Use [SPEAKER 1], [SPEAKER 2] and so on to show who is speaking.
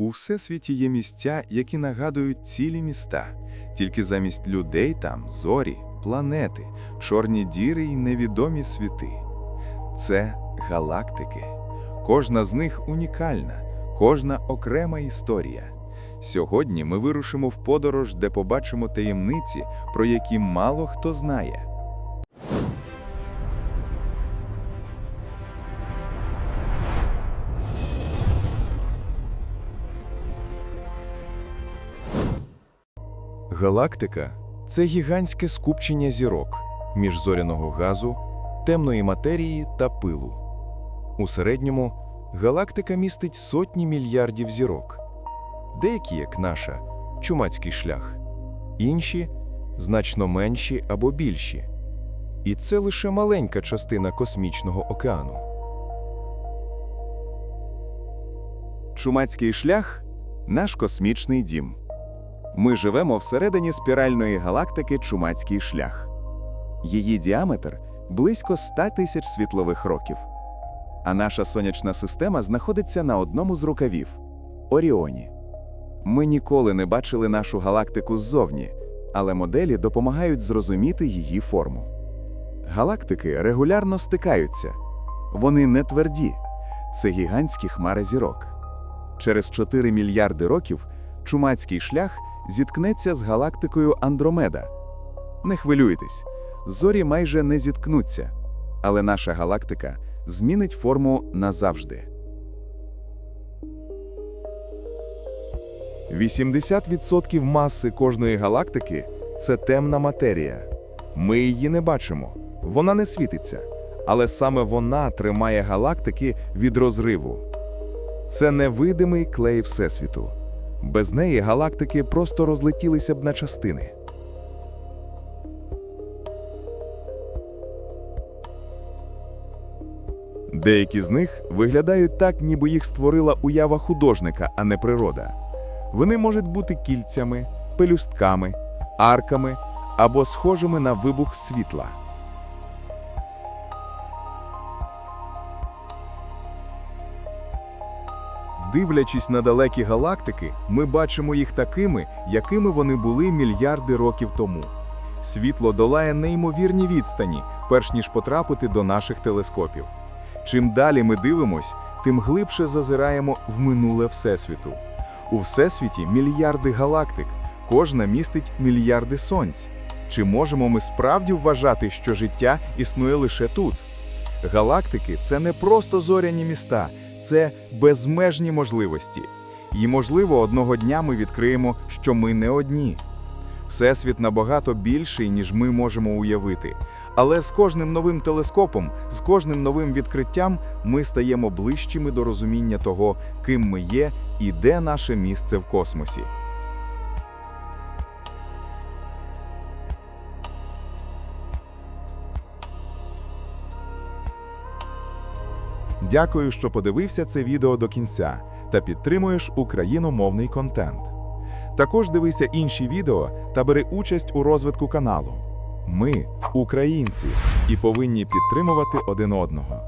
[SPEAKER 1] У всесвіті є місця, які нагадують цілі міста, тільки замість людей там зорі, планети, чорні діри і невідомі світи. Це галактики. Кожна з них унікальна, кожна окрема історія. Сьогодні ми вирушимо в подорож, де побачимо таємниці, про які мало хто знає.
[SPEAKER 2] Галактика це гігантське скупчення зірок міжзоряного газу, темної матерії та пилу. У середньому галактика містить сотні мільярдів зірок. Деякі, як наша, чумацький шлях, інші значно менші або більші. І це лише маленька частина космічного океану.
[SPEAKER 1] Чумацький шлях наш космічний дім. Ми живемо всередині спіральної галактики Чумацький шлях. Її діаметр близько 100 тисяч світлових років. А наша сонячна система знаходиться на одному з рукавів Оріоні. Ми ніколи не бачили нашу галактику ззовні, але моделі допомагають зрозуміти її форму. Галактики регулярно стикаються. Вони не тверді, це гігантські хмари зірок. Через 4 мільярди років чумацький шлях зіткнеться з галактикою Андромеда. Не хвилюйтесь, зорі майже не зіткнуться, але наша галактика змінить форму назавжди.
[SPEAKER 2] 80% маси кожної галактики це темна матерія. Ми її не бачимо, вона не світиться, але саме вона тримає галактики від розриву. Це невидимий клей Всесвіту. Без неї галактики просто розлетілися б на частини. Деякі з них виглядають так, ніби їх створила уява художника, а не природа. Вони можуть бути кільцями, пелюстками, арками або схожими на вибух світла. Дивлячись на далекі галактики, ми бачимо їх такими, якими вони були мільярди років тому. Світло долає неймовірні відстані, перш ніж потрапити до наших телескопів. Чим далі ми дивимось, тим глибше зазираємо в минуле Всесвіту. У Всесвіті мільярди галактик, кожна містить мільярди сонць. Чи можемо ми справді вважати, що життя існує лише тут? Галактики це не просто зоряні міста, це безмежні можливості. І, можливо, одного дня ми відкриємо, що ми не одні. Всесвіт набагато більший, ніж ми можемо уявити. Але з кожним новим телескопом, з кожним новим відкриттям ми стаємо ближчими до розуміння того, ким ми є і де наше місце в космосі. Дякую, що подивився це відео до кінця та підтримуєш україномовний контент. Також дивися інші відео та бери участь у розвитку каналу. Ми українці і повинні підтримувати один одного.